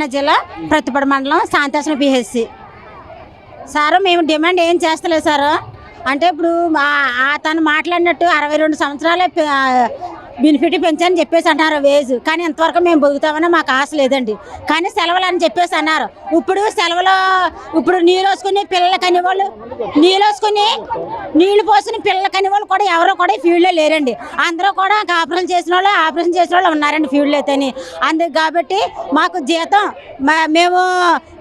కాకినాడ జిల్లా ప్రతిపడ మండలం శాంతాసన పిహెచ్సి సార్ మేము డిమాండ్ ఏం చేస్తలేదు సార్. అంటే ఇప్పుడు ఆ తను మాట్లాడినట్టు అరవై రెండు సంవత్సరాల బెనిఫిట్ పెంచని చెప్పేసి అంటారు వేజ్. కానీ ఇంతవరకు మేము బతుకుతామని మాకు ఆశ లేదండి. కానీ సెలవులు అని చెప్పేసి అన్నారు. ఇప్పుడు సెలవులు ఇప్పుడు నీళ్ళు వేసుకుని పిల్లలు కని వాళ్ళు నీళ్ళు వేసుకుని నీళ్ళు పోసిన పిల్లలు కని వాళ్ళు కూడా ఎవరు కూడా ఫీల్డ్లో లేరండి. అందరూ కూడా కాపురం చేసిన వాళ్ళు ఆపరేషన్ చేసిన వాళ్ళు ఉన్నారండి ఫీల్డ్లో అయితేని. అందుకు కాబట్టి మాకు జీతం మా- మేము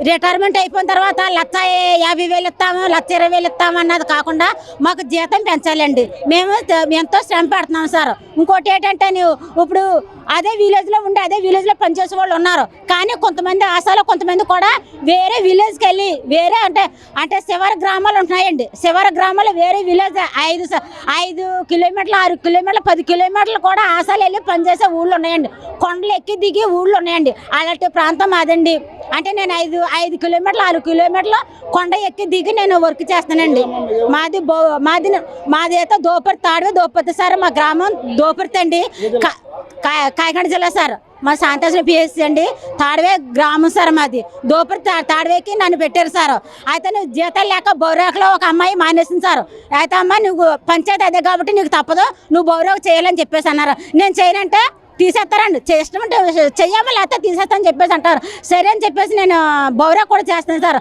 రిటైర్మెంట్ అయిపోయిన తర్వాత లక్ష యాభై వేలు ఇస్తాము లక్ష ఇరవై వేలు ఇస్తాము అన్నది కాకుండా మాకు జీతం పెంచాలండి. మేము ఎంతో శ్రమ పెడుతున్నాం సార్. ఇంకోటి ఏంటంటే నువ్వు ఇప్పుడు అదే విలేజ్లో ఉండి అదే విలేజ్లో పనిచేసే వాళ్ళు ఉన్నారు. కానీ కొంతమంది ఆశాలో కొంతమంది కూడా వేరే విలేజ్కి వెళ్ళి వేరే అంటే అంటే శివర గ్రామాలు ఉంటున్నాయండి. శివర గ్రామాలు వేరే విలేజ్ ఐదు స- ఐదు కిలోమీటర్లు ఆరు కిలోమీటర్లు పది కిలోమీటర్లు కూడా ఆశాలు వెళ్ళి పనిచేసే ఊళ్ళు ఉన్నాయండి. కొండలు ఎక్కి దిగి ఊళ్ళు ఉన్నాయండి. అలాంటి ప్రాంతం మాదండి అంటే నేను ఐదు ఐదు కిలోమీటర్లు ఆరు కిలోమీటర్లు కొండ ఎక్కి దిగి నేను వర్క్ చేస్తానండి మాది బో మాది మాది అయితే దోపర్తి తాడవే దోపర్తి సార్ మా గ్రామం దోపర్తి అండి. కా- కా- కాకినాడ జిల్లా సార్ మా శాంతాశ్రీ పిఎస్సి అండి. తాడవే గ్రామం సార్ మాది. దోపరి తా- తాడవేకి నన్ను పెట్టారు సార్. అయితే నువ్వు జీతాలు లేక బౌరాకులో ఒక అమ్మాయి మానేసింది సార్. అయితే అమ్మ నువ్వు పంచాయతీ అదే కాబట్టి నీకు తప్పదు. నువ్వు బౌరాకు చేయాలని చెప్పేసి అన్నారు. నేను చేయనంటే తీసేస్తారండి. చేస్తామంటే చెయ్యమని లేకపోతే తీసేస్తామని చెప్పేసి అంటారు. సరే అని చెప్పేసి నేను బౌరా కూడా చేస్తాను సార్.